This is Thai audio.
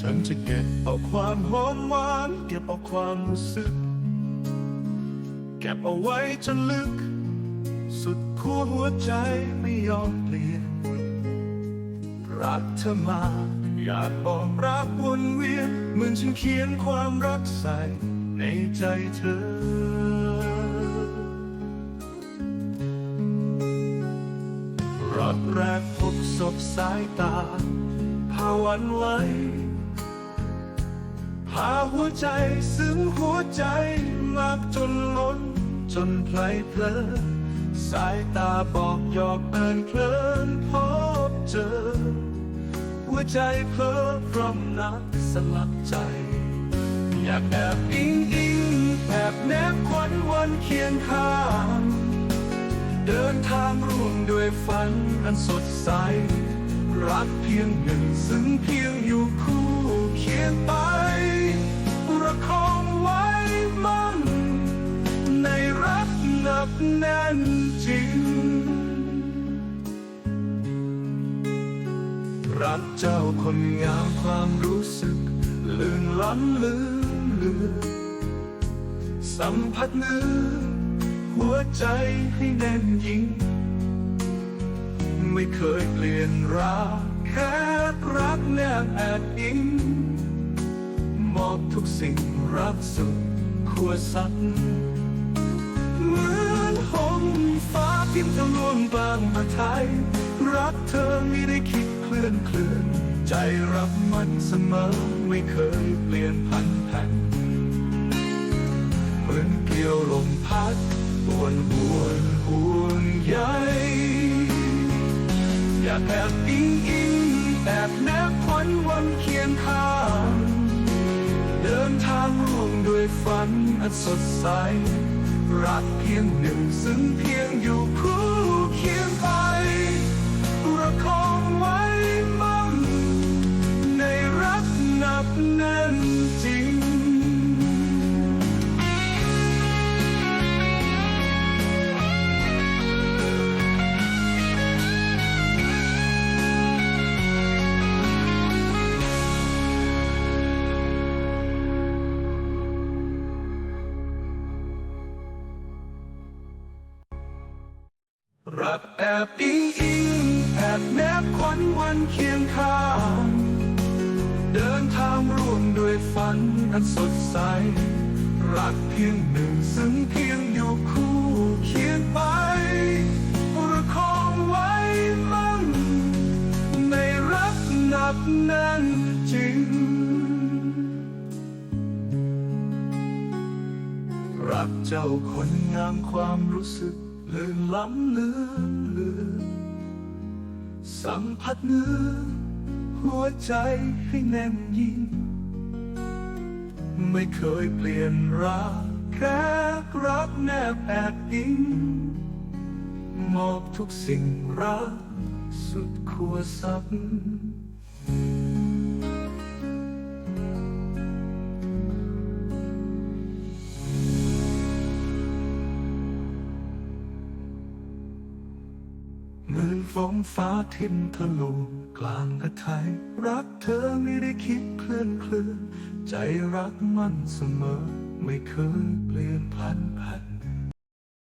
ฉันจะเก็บเอาความหอมหวานเก็บเอาความรู้สึก เก็บเอาไว้จนลึก สุดขั้วหัวใจไม่ยอมเปลี่ยน รักเธอมา อยากบอกรักวนเวียนเหมือนฉันเขียนความรักใส่ ในใจเธอรักแรกพบศพสายตาพาวันไหวาหัวใจซึ้งหัวใจมากจนล้น จนไพลเพลินสายตาบอกหยอกเอินเพลินพบเจอ หัวใจเพ้อพร้อมนักสลักใจ อยากแอบอิงอิงแอบแนบควันวันเคียงข้างเดินทางร่วมด้วยฝันอันสดใส รักเพียงหนึ่งซึ่งเพียงอยู่คู่ น่นจริง รักเจ้าคนงามความรู้สึก ลื่นล้ำลืมเลือสัมผัสเนื้อหัวใจให้แน่นยิ่ง ไม่เคยเปลี่ยนรักแค่รักแนบแอบอิงมอบทุกสิ่งรักสุดขัวสัตว์ รักเธอไม่ได้คิดเคลื่อนเคลื่อน ใจรับมันเสมอไม่เคยเปลี่ยนพันแผ่นเหมือนเกลียวลมพัดบวนบวนห่วงใยอยากแอบอิงอิงแอบแนบควันวันเคียงข้างเดินทางร่วมด้วยฝันอันสดใส รักเพียงหนึ่งซึ่ง นักแน่นจริง รักแอบอิงอิงแอบแนบควันวันเคียงข้าง เดินทางร่วมด้วยฝันอันสดใส รักเพียงหนึ่งซึ่งเพียงอยู่คู่เคียงไปประคองไว้มั่นในรักหนักแน่นจริง รักเจ้าคนงามความรู้สึกลื่นล้ำเลือนเลือนสัมผัสเนื้อ หัวใจให้แน่นยิ่ง ไม่เคยเปลี่ยนรักแค่รักแนบแอบอิงมอบทุกสิ่งรักสุดขั้วสัก มือฟ้องฟ้าทิมทะลุกลางอาไทยรักเธอไม่ได้คิดเคลื่อนเคลื่อนใจรักมันเสมอ ไม่เคยเปลี่ยนพันผัน